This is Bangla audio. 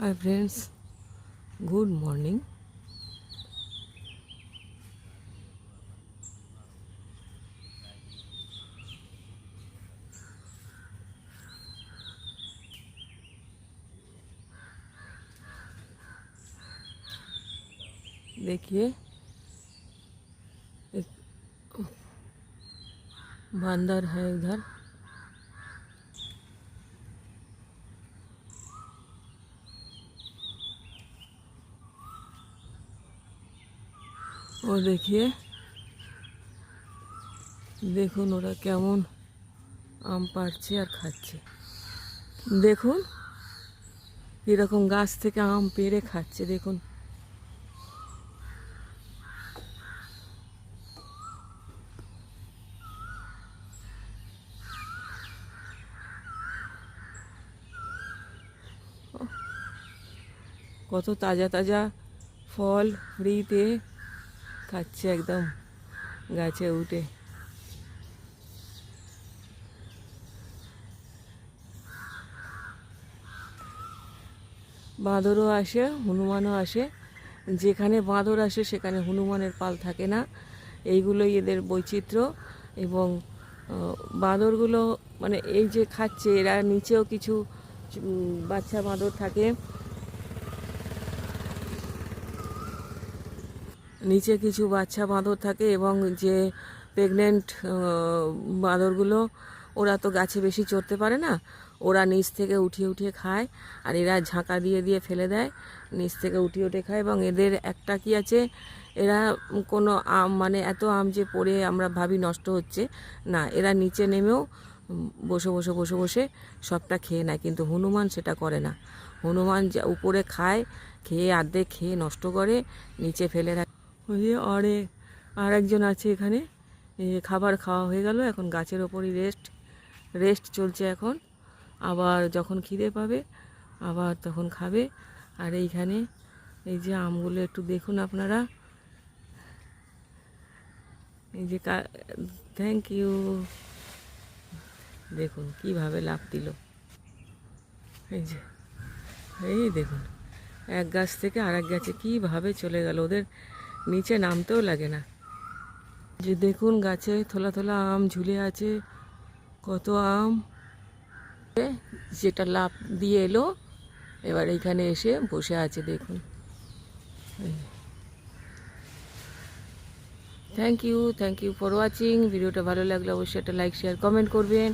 हाय फ्रेंड्स गुड मॉर्निंग देखिए बंदर है इधर। ও দেখিয়ে। দেখুন ওরা কেমন আম পাড়ছে আর খাচ্ছে। দেখুন এরকম গাছ থেকে আম পেড়ে খাচ্ছে, দেখুন। কত তাজা তাজা ফল, ফ্রিতে। খাচ্ছে একদম। গাছে উঠে। বাঁদরও আসে, হনুমানও আসে। যেখানে বাঁদর আসে, সেখানে হনুমানের পাল থাকে না। এইগুলোই এদের বৈচিত্র্য এবং বাঁদরগুলো মানে এই যে খাচ্ছে, এরা নিচেও কিছু বাচ্চা বাঁদর থাকে। নিচে কিছু বাচ্চা বাঁদর থাকে এবং যে প্রেগনেন্ট বাঁদরগুলো, ওরা তো গাছে বেশি চড়তে পারে না। ওরা নিচ থেকে উঠিয়ে উঠিয়ে খায় আর এরা ঝাঁকা দিয়ে দিয়ে ফেলে দেয়। নিচ থেকে উঠিয়ে উঠে খায় এবং এদের একটা কি আছে, এরা কোনো আম মানে এত আম যে পড়ে আমরা ভাবি নষ্ট হচ্ছে, না, এরা নিচে নেমেও বসে বসে বসে বসে সবটা খেয়ে নেয়, কিন্তু হনুমান সেটা করে না। হনুমান যা উপরে খায়, খেয়ে আর্ধেক খেয়ে নষ্ট করে, নিচে ফেলে রাখে। ওই যে আরে আর একজন আছে এখানে। খাবার খাওয়া হয়ে গেল, এখন গাছের ওপরই রেস্ট রেস্ট চলছে এখন। আবার যখন খিদে পাবে, আবার তখন খাবে। আর এইখানে এই যে আমগুলো একটু দেখুন আপনারা। এই যে থ্যাংক ইউ দেখুন কীভাবে লাভ দিল। এই যে, এই দেখুন, এক গাছ থেকে আর এক গাছে কীভাবে চলে গেল। ওদের নিচে নামতেও লাগে না। যে দেখুন গাছে থোলা থোলা আম ঝুলে আছে, কত আম। যেটা লাভ দিয়ে এলো, এবার এইখানে এসে বসে আছে, দেখুন। Thank you thank you for watching ভিডিওটা ভালো লাগলে অবশ্যই একটা লাইক শেয়ার কমেন্ট করবেন।